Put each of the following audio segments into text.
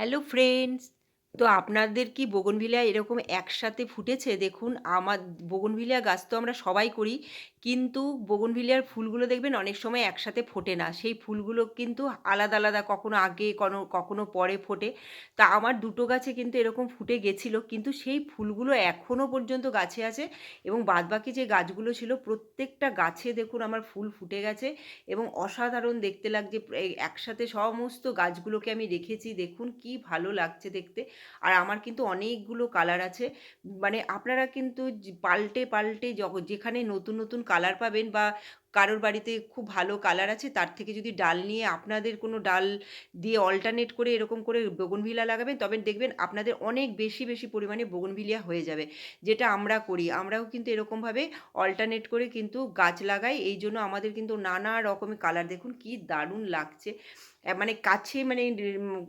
Hello friends তো আপনাদের কি বোগনভিলিয়া এরকম একসাথে ফুটেছে? দেখুন, আমার বোগনভিলিয়া গাছ তো আমরা সবাই করি, কিন্তু বোগনভিলিয়ার ফুলগুলো দেখবেন অনেক সময় একসাথে ফোটে না। সেই ফুলগুলো কিন্তু আলাদা আলাদা, কখনো আগে কোনো কখনো পরে ফোটে। তা আমার দুটো গাছে কিন্তু এরকম ফুটে গেছিল, কিন্তু সেই ফুলগুলো এখনও পর্যন্ত গাছে আছে এবং বাদবাকি যে গাছগুলো ছিল, প্রত্যেকটা গাছে দেখুন আমার ফুল ফুটে গেছে এবং অসাধারণ দেখতে লাগছে। একসাথে সমস্ত গাছগুলোকে আমি রেখেছি দেখুন, কি ভালো লাগছে দেখতে। আর আমার কিন্তু অনেকগুলো কালার আছে। মানে আপনারা কিন্তু পাল্টে পাল্টে যেখানে নতুন নতুন কালার পাবেন বা কারোর বাড়িতে খুব ভালো কালার আছে, তার থেকে যদি ডাল নিয়ে আপনাদের কোনো ডাল দিয়ে অল্টারনেট করে এরকম করে বগনভিলা লাগাবেন, তবে দেখবেন আপনাদের অনেক বেশি বেশি পরিমাণে বগনভিলিয়া হয়ে যাবে। যেটা আমরা করি, আমরাও কিন্তু এরকমভাবে অল্টারনেট করে কিন্তু গাছ লাগাই। এই জন্য আমাদের কিন্তু নানা রকমের কালার। দেখুন কি দারুণ লাগছে। মানে কাছে মানে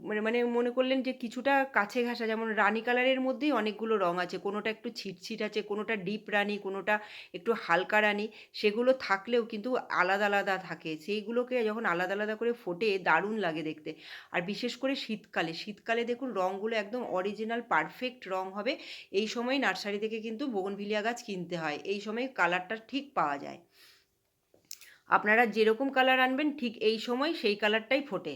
মানে মানে মনে করলেন যে কিছুটা কাছে ঘাসা, যেমন রানি কালারের মধ্যেই অনেকগুলো রঙ আছে। কোনোটা একটু ছিটছিট আছে, কোনোটা ডিপ রানি, কোনোটা একটু হালকা রানি। সেগুলো থাকলেও কিন্তু আলাদা আলাদা থাকে। সেইগুলোকে যখন আলাদা আলাদা করে ফোটে, দারুণ লাগে দেখতে। আর বিশেষ করে শীতকালে শীতকালে দেখুন রঙগুলো একদম অরিজিনাল পারফেক্ট রঙ হবে। এই সময় নার্সারি থেকে কিন্তু বোগনভিলিয়া গাছ কিনতে হয়। এই সময় কালারটা ঠিক পাওয়া যায়। আপনারা যেরকম কালার আনবেন ঠিক এই সময় সেই কালারটাই ফোটে।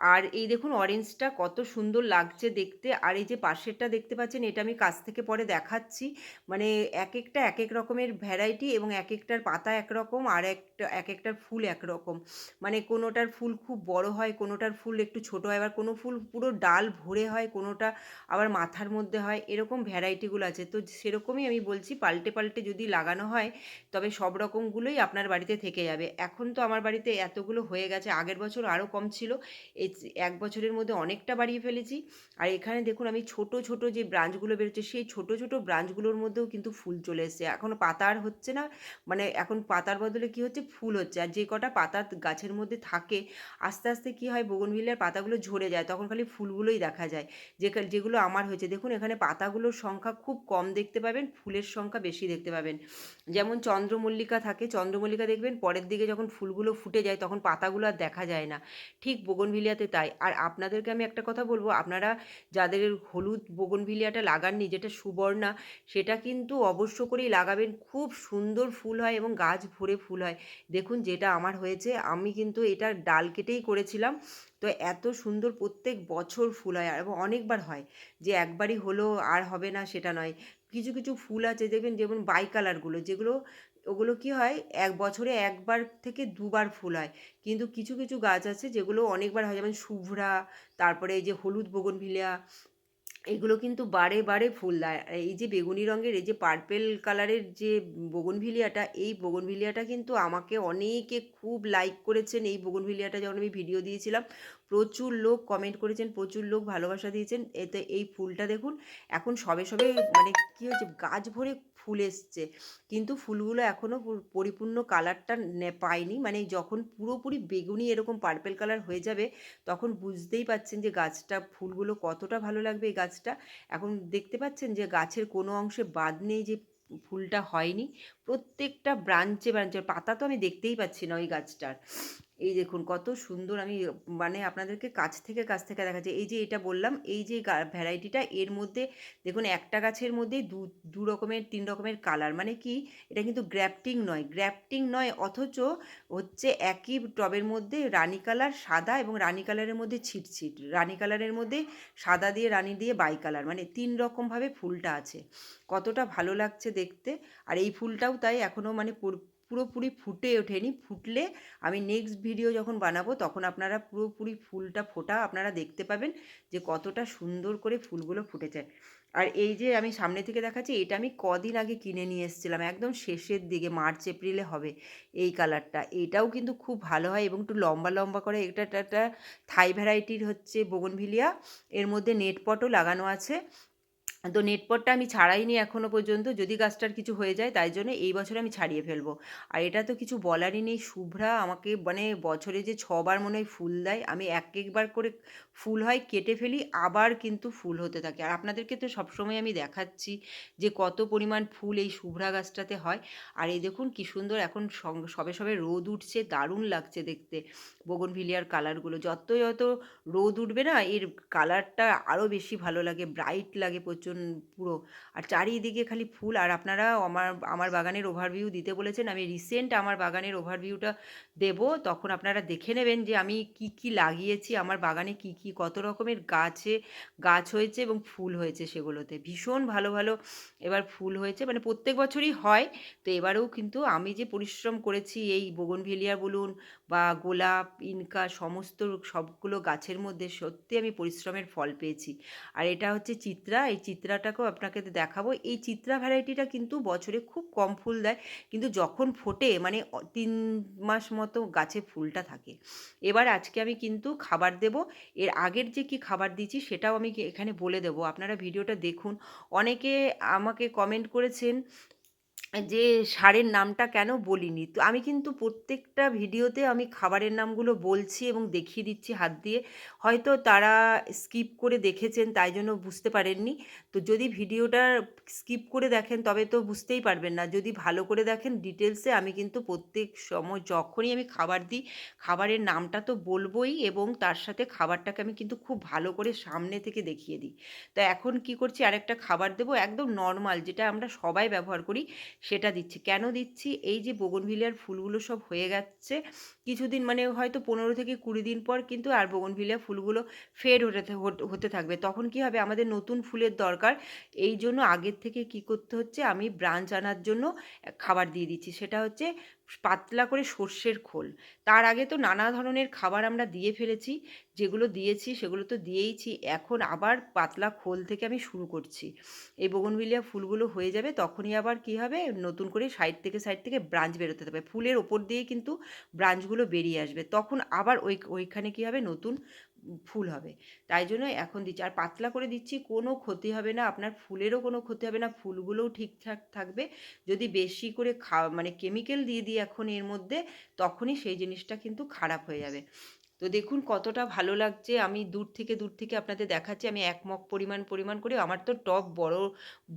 আর এই দেখুন অরেঞ্জটা কত সুন্দর লাগছে দেখতে। আর এই যে পাশেরটা দেখতে পাচ্ছেন, এটা আমি কাছ থেকে পরে দেখাচ্ছি। মানে এক একটা এক এক রকমের ভ্যারাইটি এবং এক একটার পাতা একরকম আর একটা এক একটার ফুল একরকম। মানে কোনোটার ফুল খুব বড় হয়, কোনোটার ফুল একটু ছোট হয়, আবার কোনো ফুল পুরো ডাল ভরে হয়, কোনোটা আবার মাথার মধ্যে হয়, এরকম ভ্যারাইটিগুলো আছে। তো সেরকমই আমি বলছি, পাল্টে পাল্টে যদি লাগানো হয়, তবে সব রকমগুলোই আপনার বাড়িতে থেকে যাবে। এখন তো আমার বাড়িতে এতগুলো হয়ে গেছে, আগের বছর আরও কম ছিল। এই এক বছরের মধ্যে অনেকটা বাড়িয়ে ফেলেছি। আর এখানে দেখুন আমি ছোট ছোট যে ব্রাঞ্চগুলো বেরোচ্ছে, সেই ছোট ছোট ব্রাঞ্চগুলোর মধ্যেও কিন্তু ফুল চলে এসছে। এখনও পাতা আর হচ্ছে না মানে এখন পাতার বদলে কি হচ্ছে? ফুল হচ্ছে। আর যে কটা পাতা গাছের মধ্যে থাকে, আস্তে আস্তে কি হয়? বোগনভিলিয়ার পাতাগুলো ঝরে যায়, তখন খালি ফুলগুলোই দেখা যায়। যে যেগুলো আমার হয়েছে। দেখুন এখানে পাতাগুলোর সংখ্যা খুব কম দেখতে পাবেন, ফুলের সংখ্যা বেশি দেখতে পাবেন। যেমন চন্দ্রমল্লিকা থাকে, চন্দ্রমল্লিকা দেখবেন পরের দিকে যখন ফুলগুলো ফুটে যায়, তখন পাতাগুলো আর দেখা যায় না। ঠিক বোগনভিলিয়াতে তাই। আর আপনাদেরকে আমি একটা কথা বলব, আপনারা যাদের হলুদ বোগনভিলিয়াটা লাগাননি, যেটা সুবর্ণা, সেটা কিন্তু অবশ্য করেই লাগাবেন। খুব সুন্দর ফুল হয় এবং গাছ ভরে ফুল হয়। দেখুন যেটা আমার হয়েছে, আমি কিন্তু এটা ডাল কেটেই করেছিলাম। তো এত সুন্দর প্রত্যেক বছর ফুল হয় এবং অনেকবার হয় যে একবারই হলো আর হবে না সেটা নয়। কিছু কিছু ফুল আছে, দেখবেন যেমন বাই কালারগুলো, যেগুলো ওগুলো কি হয়? এক বছরে একবার থেকে দুবার ফুল হয়। কিন্তু কিছু কিছু গাছ আছে যেগুলো অনেকবার হয়। যেমন শুভ্রা, তারপরে এই যে হলুদ বগনভিলিয়া, এগুলো কিন্তু বারে বারে ফুল দেয়। এই যে বেগুনি রঙের, এই যে পার্পেল কালারের যে বগনভিলিয়াটা, এই বগনভিলিয়াটা কিন্তু আমাকে অনেকে খুব লাইক করেছেন। এই বগনভিলিয়াটা যখন আমি ভিডিও দিয়েছিলাম প্রচুর লোক কমেন্ট করেছেন, প্রচুর লোক ভালোবাসা দিয়েছেন। এতে এই ফুলটা দেখুন, এখন সবে সবে মানে কী হচ্ছে গাছ ভরে ফুল এসছে। কিন্তু ফুলগুলো এখনও পরিপূর্ণ কালারটা পায়নি। মানে যখন পুরোপুরি বেগুনি এরকম পার্পেল কালার হয়ে যাবে, তখন বুঝতেই পাচ্ছেন যে গাছটা, ফুলগুলো কতটা ভালো লাগবে এই গাছটা। এখন দেখতে পাচ্ছেন যে গাছের কোনো অংশে বাদ নেই যে ফুলটা হয়নি। প্রত্যেকটা ব্রাঞ্চে ব্রাঞ্চে পাতা তো আমি দেখতেই পাচ্ছি না ওই গাছটার। এই দেখুন কত সুন্দর আমি মানে আপনাদেরকে কাছ থেকে কাছ থেকে দেখাচ্ছি। এই যে এটা বললাম, এই যে ভ্যারাইটিটা, এর মধ্যে দেখুন একটা গাছের মধ্যে দু দু রকমের, তিন রকমের কালার। মানে কি? এটা কিন্তু গ্র্যাফটিং নয় গ্র্যাফটিং নয়, অথচ হচ্ছে একই টবের মধ্যে রানি কালার সাদা এবং রানি কালারের মধ্যে ছিটছিট রানি কালারের মধ্যে সাদা দিয়ে, রানি দিয়ে বাই কালার মানে তিন রকমভাবে ফুলটা আছে। কতটা ভালো লাগছে দেখতে। আর এই ফুলটাও তাই এখনও মানে পুরোপুরি ফুটে ওঠেনি। ফুটলে আমি নেক্সট ভিডিও যখন বানাবো, তখন আপনারা পুরোপুরি ফুলটা ফোটা আপনারা দেখতে পাবেন যে কতটা সুন্দর করে ফুলগুলো ফুটেছে। আর এই যে আমি সামনে থেকে দেখাচ্ছি, এটা আমি কদিন আগে কিনে নিয়ে এসেছিলাম, একদম শেষের দিকে, মার্চ, এপ্রিলে হবে এই কালারটা এটাও কিন্তু খুব ভালো হয় এবং একটু লম্বা লম্বা করে, এটা একটা থাই ভ্যারাইটির হচ্ছে বোগনভিলিয়া এর মধ্যে নেট পটও লাগানো আছে। তো নেটপটটা আমি ছাড়াইনি এখনও পর্যন্ত। যদি গাছটার কিছু হয়ে যায়, তাই জন্য এই বছর আমি ছাড়িয়ে ফেলব। আর এটা তো কিছু বলারই নেই। শুভ্রা আমাকে মানে বছরে যে ছবার মনে হয় ফুল দেয়, আমি এক একবার করে ফুল হয়, কেটে ফেলি, আবার কিন্তু ফুল হতে থাকে। আর আপনাদেরকে তো সবসময় আমি দেখাচ্ছি যে কত পরিমাণ ফুল এই শুভ্রা গাছটাতে হয়। আর এই দেখুন কি সুন্দর এখন সবে সবে রোদ উঠছে, দারুণ লাগছে দেখতে। বোগনভিলিয়ার কালারগুলো, যত যত রোদ উঠবে না, এর কালারটা আরও বেশি ভালো লাগে, ব্রাইট লাগে প্রচুর। পুরো, আর চারিদিকে খালি ফুল। আর আপনারা আমার আমার বাগানের ওভারভিউ দিতে বলেছেন, আমি রিসেন্ট আমার বাগানের ওভারভিউটা দেব। তখন আপনারা দেখে নেবেন যে আমি কি কি লাগিয়েছি, আমার বাগানে কি কি, কত রকমের গাছে গাছ হয়েছে এবং ফুল হয়েছে সেগুলোতে। ভীষণ ভালো ভালো এবার ফুল হয়েছে মানে প্রত্যেক বছরই হয়। তো এবারেও কিন্তু আমি যে পরিশ্রম করেছি, এই বোগনভেলিয়া বলুন বা গোলাপ, ইনকা সমস্ত সবগুলো গাছের মধ্যে সত্যি আমি পরিশ্রমের ফল পেয়েছি। আর এটা হচ্ছে চিত্রা, এই চিত্রাটাকেও আপনাকে দেখাবো। এই চিত্রা ভ্যারাইটিটা কিন্তু বছরে খুব কম ফুল দেয়, কিন্তু যখন ফোটে মানে তিন মাস মতো গাছে ফুলটা থাকে। এবার আজকে আমি কিন্তু খাবার দেব। এর আগের যে কি খাবার দিয়েছি সেটাও আমি এখানে বলে দেবো। আপনারা ভিডিওটা দেখুন। অনেকে আমাকে কমেন্ট করেছেন যে সারের নামটা কেন বলিনি? তো আমি কিন্তু প্রত্যেকটা ভিডিওতে আমি খাবারের নামগুলো বলছি এবং দেখিয়ে দিচ্ছি হাত দিয়ে। হয়তো তারা স্কিপ করে দেখেছেন, তাই জন্য বুঝতে পারেননি। তো যদি ভিডিওটা স্কিপ করে দেখেন, তবে তো বুঝতেই পারবেন না। যদি ভালো করে দেখেন ডিটেলসে আমি কিন্তু প্রত্যেক সময় যখনই আমি খাবার দিই, খাবারের নামটা তো বলবোই এবং তার সাথে খাবারটাকে আমি কিন্তু খুব ভালো করে সামনে থেকে দেখিয়ে দিই। তো এখন কি করছি? আরেকটা খাবার দেবো, একদম নর্মাল, যেটা আমরা সবাই ব্যবহার করি। সেটা দিচ্ছি। কেন দিচ্ছি? এই যে বোগনভিলিয়ার ফুলগুলো সব হয়ে যাচ্ছে কিছুদিন মানে হয়তো পনেরো থেকে কুড়ি দিন পর কিন্তু আর বোগনভিলিয়া ফুলগুলো ফেড হতে- হতে থাকবে। তখন কি হবে? আমাদের নতুন ফুলের দরকার। এই জন্য আগের থেকে কি করতে হচ্ছে? আমি ব্রাঞ্চ আনার জন্য খাবার দিয়ে দিচ্ছি। সেটা হচ্ছে পাতলা করে সর্ষের খোল। তার আগে তো নানা ধরনের খাবার আমরা দিয়ে ফেলেছি। যেগুলো দিয়েছি সেগুলো তো দিয়েইছি। এখন আবার পাতলা খোল থেকে আমি শুরু করছি। এই বোগনভিলিয়া ফুলগুলো হয়ে যাবে তখনই আবার কি হবে? নতুন করে সাইড থেকে সাইড থেকে ব্রাঞ্চ বেরোতে থাকবে ফুলের ওপর দিয়ে কিন্তু ব্রাঞ্চগুলো বেরিয়ে আসবে। তখন আবার ওই, ওইখানে কী হবে? নতুন ফুল হবে। তাই জন্য এখন দিচ্ছি। আর পাতলা করে দিচ্ছি, কোনো ক্ষতি হবে না। আপনার ফুলেরও কোনো ক্ষতি হবে না, ফুলগুলোও ঠিকঠাক থাকবে। যদি বেশি করে খা মানে কেমিক্যাল দিয়ে দিই এখন এর মধ্যে, তখনই সেই জিনিসটা কিন্তু খারাপ হয়ে যাবে। তো দেখুন কতটা ভালো লাগছে। আমি দূর থেকে দূর থেকে আপনাদের দেখাচ্ছি। আমি এক মগ পরিমাণ পরিমাণ করে আমার তো টব বড়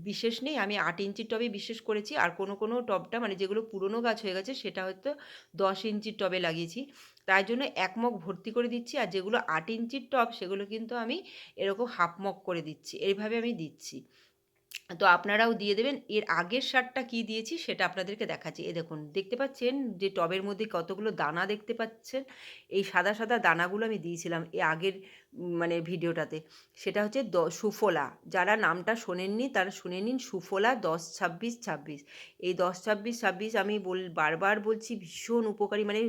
বিশেষ নেই। আমি আট ইঞ্চির টবে বিশেষ করেছি। আর কোনো কোনো টবটা মানে যেগুলো পুরনো গাছ হয়ে গেছে, সেটা হয়তো দশ ইঞ্চির টবে লাগিয়েছি। তাই জন্য এক মগ ভর্তি করে দিচ্ছি আর যেগুলো আট ইঞ্চির টপ সেগুলো কিন্তু আমি এরকম হাফ মগ করে দিচ্ছি। এইভাবে আমি দিচ্ছি। তো আপনারাও দিয়ে দেবেন। এর আগের সারটা কি দিয়েছি সেটা আপনাদেরকে দেখাচ্ছি। এ দেখুন, দেখতে পাচ্ছেন যে টবের মধ্যে কতগুলো দানা দেখতে পাচ্ছেন? এই সাদা সাদা দানাগুলো আমি দিয়েছিলাম এই আগের মানে ভিডিওটাতে। সেটা হচ্ছে দ, সুফলা। যারা নামটা শোনেননি তারা শুনে নিন, সুফলা দশ ছাব্বিশ ছাব্বিশ। এই দশ ছাব্বিশ ছাব্বিশ আমি বল, বারবার বলছি ভীষণ উপকারী। মানে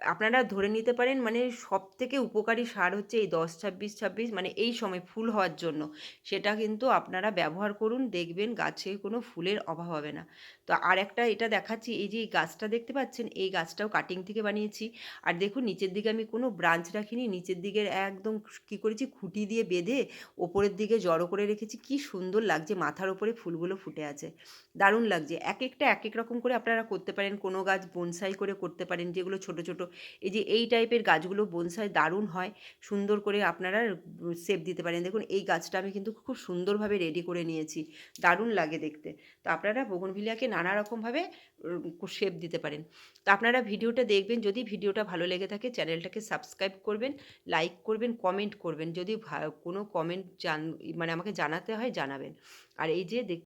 আপনারা ধরে নিতে পারেন মানে সব থেকে উপকারী সার হচ্ছে এই দশ ছাব্বিশ ছাব্বিশ মানে এই সময় ফুল হওয়ার জন্য। সেটা কিন্তু আপনারা ব্যবহার করুন, দেখবেন গাছে কোনো ফুলের অভাব হবে না। তো আর একটা এটা দেখাচ্ছি, এই যে এই গাছটা দেখতে পাচ্ছেন, এই গাছটাও কাটিং থেকে বানিয়েছি। আর দেখুন, নিচের দিকে আমি কোনো ব্রাঞ্চ রাখিনি, নিচের দিকের একদম কি করেছি, খুঁটি দিয়ে বেঁধে ওপরের দিকে জড়ো করে রেখেছি। কি সুন্দর লাগছে, মাথার ওপরে ফুলগুলো ফুটে আছে। দারুণ লাগছে। এক একটা, এক এক রকম করে আপনারা করতে পারেন। কোনো গাছ বনসাই করে করতে পারেন, যেগুলো ছোট ছোট এই যে এই টাইপের গাছগুলো বনসাই দারুণ হয়। সুন্দর করে আপনারা শেপ দিতে পারেন। দেখুন, এই গাছটা আমি কিন্তু খুব সুন্দরভাবে রেডি করে নিয়েছি। দারুণ লাগে দেখতে। তো আপনারা বোগনভিলিয়াকে নানা রকমভাবে শেপ দিতে পারেন। তো আপনারা ভিডিওটা দেখবেন। যদি ভিডিওটা ভালো লেগে থাকে, চ্যানেলটাকে সাবস্ক্রাইব করবেন লাইক করবেন কমেন্ট করবেন। যদি কোনো কমেন্ট জান মানে আমাকে জানাতে হয়, জানাবেন। আর এই যে দেখ